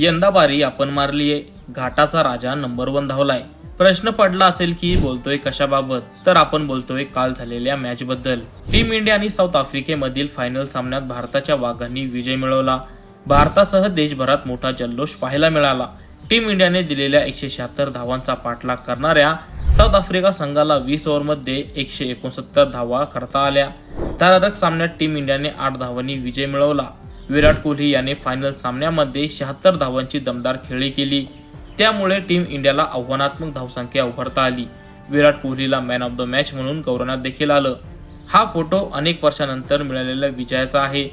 यंदा बारी आपण मारलीये. घाटाचा राजा नंबर वन धावलाय. प्रश्न पडला असेल की बोलतोय कशाबाबत? तर आपण बोलतोय काल झालेल्या मॅच बद्दल टीम इंडिया आणि साऊथ आफ्रिकेमधील फायनल सामन्यात भारताच्या वाघांनी विजय मिळवला. भारतासह देशभरात मोठा जल्लोष पाहायला मिळाला. टीम इंडियाने दिलेल्या एकशे शहात्तर धावांचा पाठलाग करणाऱ्या साऊथ आफ्रिका संघाला वीस ओव्हरमध्ये एकशे एकोणसत्तर धावा करता आल्या. थरारक सामन्यात टीम इंडियाने आठ धावांनी विजय मिळवला. विराट कोहली याने फायनल सामन्यामध्ये शहात्तर धावांची दमदार खेळी केली. त्यामुळे टीम इंडियाला आव्हानात्मक धावसंख्या उभारता आली. विराट कोहलीला मॅन ऑफ द मॅच म्हणून गौरवण्यात देखील आलं. हा फोटो अनेक वर्षानंतर मिळालेल्या विजयाचा आहे.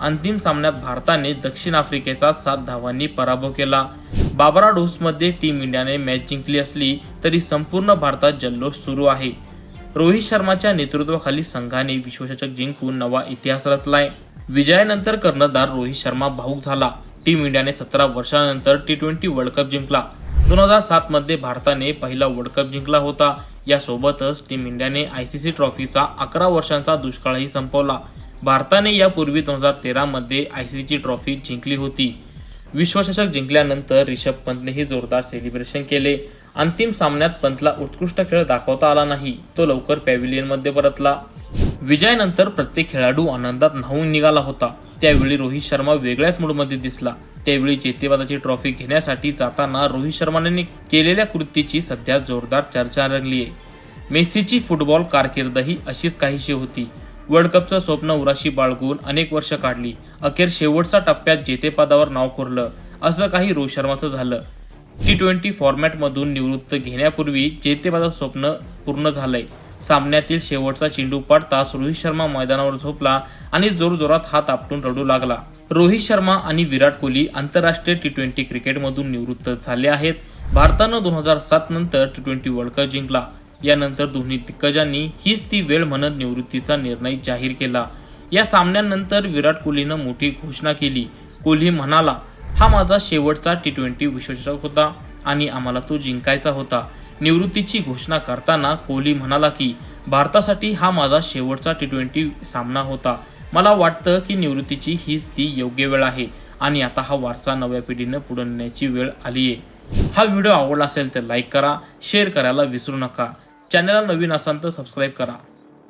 अंतिम सामन्यात भारताने दक्षिण आफ्रिकेचा सात धावांनी पराभव केला. बाबरा डोसमध्ये टीम इंडियाने मॅच जिंकली असली तरी संपूर्ण भारतात जल्लोष सुरू आहे. रोहित शर्माच्या नेतृत्वाखाली संघाने विश्वचषक जिंकून नवा इतिहास रचलाय. विजयानंतर कर्णधार रोहित शर्मा भाऊक झाला. टीम इंडियाने सतरा वर्षानंतर टी ट्वेंटी वर्ल्ड कप जिंकला. दोन हजार सात मध्ये भारताने पहिला वर्ल्ड कप जिंकला होता. यासोबतच टीम इंडियाने आयसीसी ट्रॉफीचा अकरा वर्षांचा दुष्काळही संपवला. भारताने यापूर्वी दोन हजार तेरामध्ये आय सी आयसीसी ट्रॉफी जिंकली होती. विश्वचषक जिंकल्यानंतर रिषभ पंतनेही जोरदार सेलिब्रेशन केले. अंतिम सामन्यात पंतला उत्कृष्ट खेळ दाखवता आला नाही. तो लवकर पॅव्हिलियनमध्ये परतला. विजयानंतर प्रत्येक खेळाडू आनंदात न्हावून निघाला होता. त्यावेळी रोहित शर्मा वेगळ्याच मूडमध्ये दिसला. त्यावेळी जेतेबादाची ट्रॉफी घेण्यासाठी जाताना रोहित शर्माने केलेल्या कृतीची सध्या जोरदार चर्चा रंगली आहे मेसीची फुटबॉल कारकीर्दही अशीच काहीशी होती. वर्ल्ड कपचं स्वप्न उराशी बाळगून अनेक वर्ष काढली. अखेर शेवटच्या टप्प्यात जेतेपदावर नाव कोरलं. असं काही रोहित शर्माचं झालं. टी ट्वेंटी फॉर्मॅटमधून निवृत्त घेण्यापूर्वी जेतेपदाचं स्वप्न पूर्ण झालंय. सामन्यातील शेवटचा चेंडू पडताच रोहित शर्मा मैदानावर झोपला आणि जोरजोरात हात आपटून रडू लागला. रोहित शर्मा आणि विराट कोहली आंतरराष्ट्रीय टी ट्वेंटी क्रिकेटमधून निवृत्त झाले आहेत. भारतानं दोन हजार सात नंतर टी ट्वेंटी वर्ल्ड कप जिंकला. यानंतर दोन्ही दिग्गजांनी हीच ती वेळ म्हणत निवृत्तीचा निर्णय जाहीर केला. या सामन्यानंतर विराट कोहलीनं मोठी घोषणा केली. कोहली म्हणाला हा माझा शेवटचा टी ट्वेंटी विश्वचषक होता आणि आम्हाला तो जिंकायचा होता. निवृत्तीची घोषणा करताना कोहली म्हणाला की भारतासाठी हा माझा शेवटचा टी ट्वेंटी सामना होता. मला वाटतं की निवृत्तीची हीच ती योग्य वेळ आहे आणि आता हा वारसा नव्या पिढीनं पुढे नेण्याची वेळ आली आहे हा व्हिडिओ आवडला असेल तर लाईक करा शेअर करायला विसरू नका. चॅनलला नवीन असाल तर सबस्क्राईब करा.